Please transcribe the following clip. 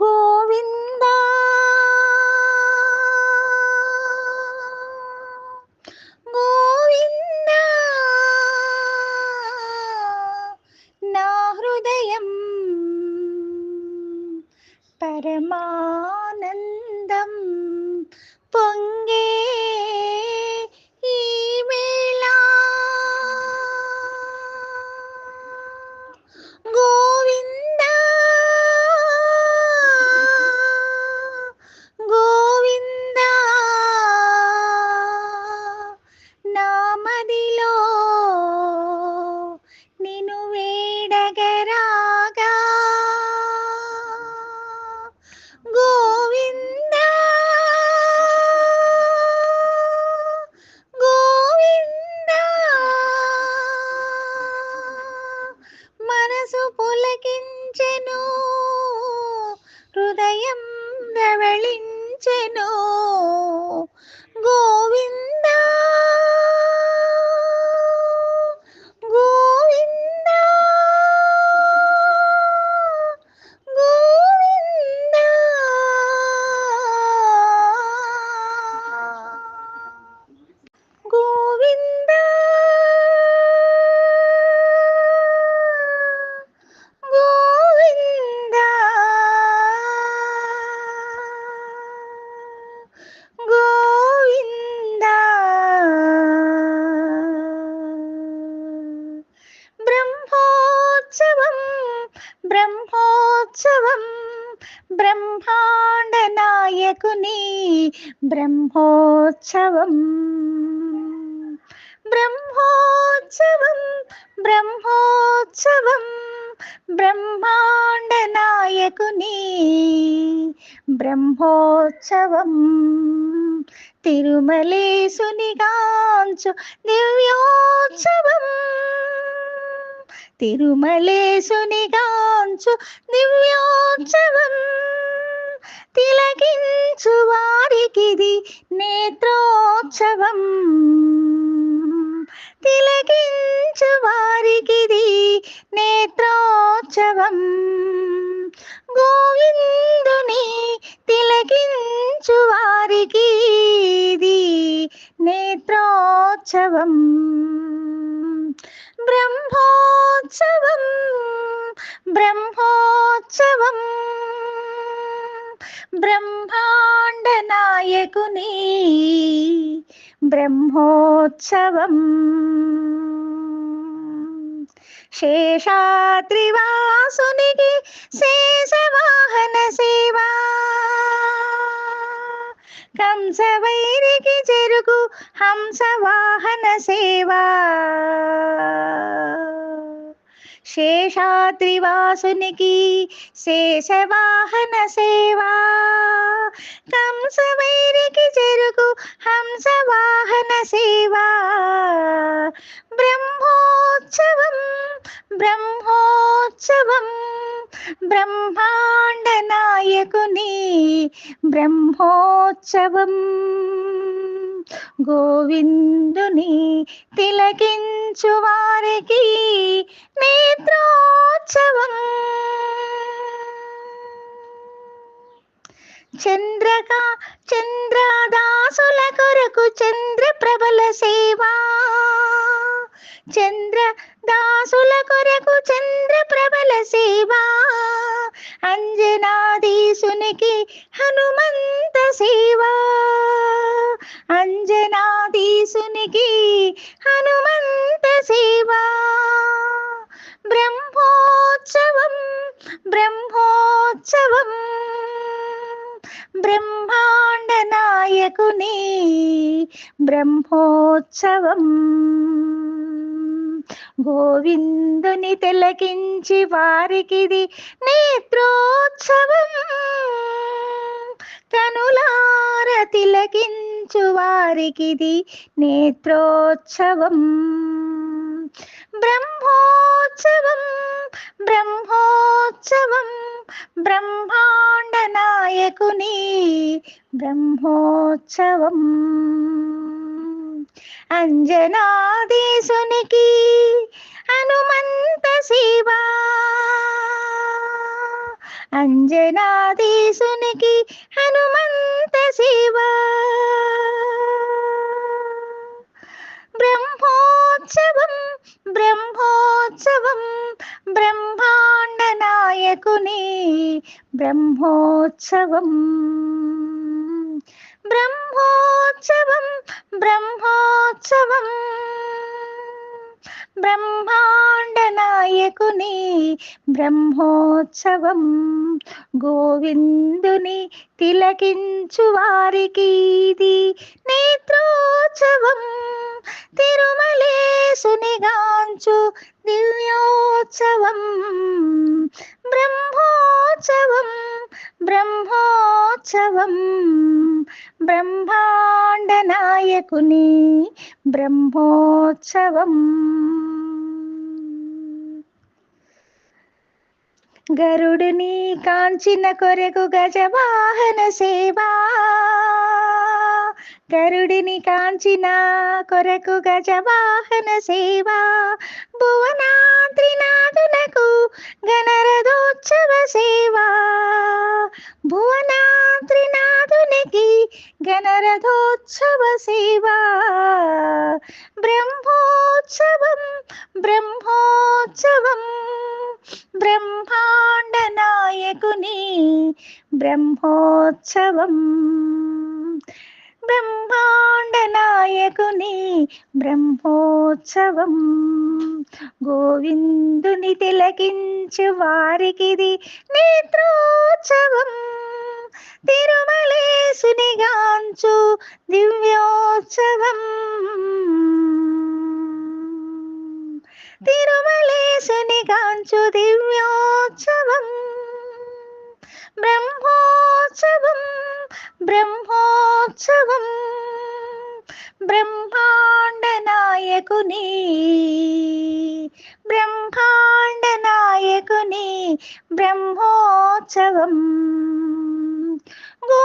గోవింద గోవింద నా హృదయం పరమానందం పొంగే బ్రహ్మోత్సవం బ్రహ్మాండ నాయకుని బ్రహ్మోత్సవం. బ్రహ్మోత్సవం బ్రహ్మోత్సవం బ్రహ్మాండ నాయకుని బ్రహ్మోత్సవం. తిరుమలేసునిగాంచు దివ్యోత్సవం. తిరుమలేసునిగాంచు దివ్యోత్సవం తిలకించు వారికిది నేత్రోత్సవం. తిలకించు వారికిది ఉత్సవం. బ్రహ్మాండ నాయకుని బ్రహ్మోత్సవం. శేషాద్రివాసునికి శేషవాహన సేవా. కంసవైరికి చెరుకు హంసవాహన సేవా. శేషాద్రివాసునికి శేషవాహన సేవా కంసవైరికి చెరుకు హంసవాహన సేవా బ్రహ్మోత్సవం బ్రహ్మోత్సవం బ్రహ్మాండ నాయకుని బ్రహ్మోత్సవం గోవిందుని తిలకించు వారికి నేత్రోత్సవం. చంద్రక చంద్రదాసుల కొరకు చంద్ర ప్రబల సేవా. చంద్ర దాసుల కొరకు చంద్ర ప్రబల సేవా. అంజనాదీసునికి హనుమంత సేవా. అంజనాదీసునికి హనుమంత సేవా. బ్రహ్మోత్సవం బ్రహ్మోత్సవం. బ్రహ్మాండ నాయకుని బ్రహ్మోత్సవం. గోవిందుని తిలకించి వారికిది నేత్రోత్సవం. కనులార తిలకించు వారికిది నేత్రోత్సవం. బ్రహ్మోత్సవం బ్రహ్మోత్సవం బ్రహ్మాండ నాయకుని బ్రహ్మోత్సవం. అంజనాదేశునికి హనుమంత శివా అంజనాదీసునికి హనుమంత శివ బ్రహ్మోత్సవం బ్రహ్మోత్సవం బ్రహ్మాండ నాయకుని బ్రహ్మోత్సవం. బ్రహ్మోత్సవం బ్రహ్మోత్సవం. బ్రహ్మాండ నాయకుని బ్రహ్మోత్సవం. గోవిందుని తిలకించు వారికి ఇది నేత్రోత్సవం. తిరుమలేసునిగాంచు దివ్యోత్సవం. బ్రహ్మోత్సవం బ్రహ్మోత్సవం. బ్రహ్మాండ నాయకుని బ్రహ్మోత్సవం. గరుడుని కాంచిన కొరకు గజవాహన సేవా. గరుడిని కాంచిన కొరకు గజవాహన సేవా భువనాద్రినాథునకు గణరథోత్సవ సేవా భువనాద్రినాథునికి గణరథోత్సవ సేవా బ్రహ్మోత్సవం బ్రహ్మోత్సవం బ్రహ్మాండ నాయకుని బ్రహ్మోత్సవం నీ బ్రహ్మోత్సవం. గోవిందుని తిలకించు వారికిది నేత్రోత్సవం. తిరుమలేశునిగాంచు దివ్యోత్సవం. తిరుమలేశునిగాంచు దివ్యోత్సవం. బ్రహ్మోత్సవం బ్రహ్మోత్సవం. బ్రహ్మాండ నాయకుని బ్రహ్మాండ నాయకుని బ్రహ్మోత్సవం. గో